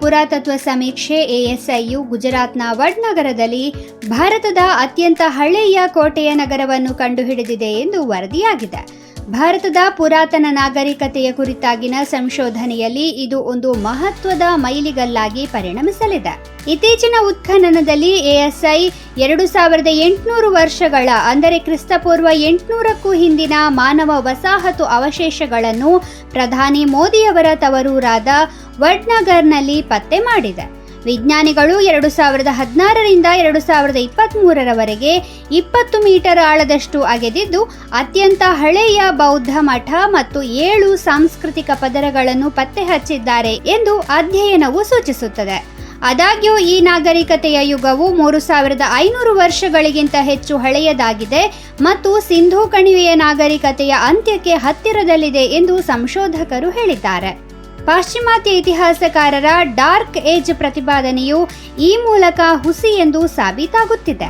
ಪುರಾತತ್ವ ಸಮೀಕ್ಷೆ ಎಎಸ್ಐಯು ಗುಜರಾತ್ನ ವಡ್ನಗರದಲ್ಲಿ ಭಾರತದ ಅತ್ಯಂತ ಹಳೆಯ ಕೋಟೆಯ ನಗರವನ್ನು ಕಂಡುಹಿಡಿದಿದೆ ಎಂದು ವರದಿಯಾಗಿದೆ. ಭಾರತದ ಪುರಾತನ ನಾಗರಿಕತೆಯ ಕುರಿತಾಗಿನ ಸಂಶೋಧನೆಯಲ್ಲಿ ಇದು ಒಂದು ಮಹತ್ವದ ಮೈಲಿಗಲ್ಲಾಗಿ ಪರಿಣಮಿಸಲಿದೆ. ಇತ್ತೀಚಿನ ಉತ್ಖನನದಲ್ಲಿ ಎಎಸ್ಐ ಎರಡು ಸಾವಿರದ ಎಂಟುನೂರು ವರ್ಷಗಳ, ಅಂದರೆ ಕ್ರಿಸ್ತಪೂರ್ವ ಎಂಟುನೂರಕ್ಕೂ ಹಿಂದಿನ ಮಾನವ ವಸಾಹತು ಅವಶೇಷಗಳನ್ನು ಪ್ರಧಾನಿ ಮೋದಿಯವರ ತವರೂರಾದ ವಡ್ನಗರ್ನಲ್ಲಿ ಪತ್ತೆ ಮಾಡಿದೆ. ವಿಜ್ಞಾನಿಗಳು ಎರಡು ಸಾವಿರದ ಹದಿನಾರರಿಂದ ಎರಡು ಸಾವಿರದ ಇಪ್ಪತ್ತ್ಮೂರರವರೆಗೆ ಇಪ್ಪತ್ತು ಮೀಟರ್ ಆಳದಷ್ಟು ಅಗೆದಿದ್ದು, ಅತ್ಯಂತ ಹಳೆಯ ಬೌದ್ಧ ಮಠ ಮತ್ತು ಏಳು ಸಾಂಸ್ಕೃತಿಕ ಪದರಗಳನ್ನು ಪತ್ತೆ ಹಚ್ಚಿದ್ದಾರೆ ಎಂದು ಅಧ್ಯಯನವು ಸೂಚಿಸುತ್ತದೆ. ಆದಾಗ್ಯೂ, ಈ ನಾಗರಿಕತೆಯ ಯುಗವು ಮೂರು ಸಾವಿರದ ಐನೂರು ವರ್ಷಗಳಿಗಿಂತ ಹೆಚ್ಚು ಹಳೆಯದಾಗಿದೆ ಮತ್ತು ಸಿಂಧೂ ಕಣಿವೆಯ ನಾಗರಿಕತೆಯ ಅಂತ್ಯಕ್ಕೆ ಹತ್ತಿರದಲ್ಲಿದೆ ಎಂದು ಸಂಶೋಧಕರು ಹೇಳಿದ್ದಾರೆ. ಪಾಶ್ಚಿಮಾತ್ಯ ಇತಿಹಾಸಕಾರರ ಡಾರ್ಕ್ ಏಜ್ ಪ್ರತಿಪಾದನೆಯು ಈ ಮೂಲಕ ಹುಸಿ ಎಂದು ಸಾಬೀತಾಗುತ್ತಿದೆ.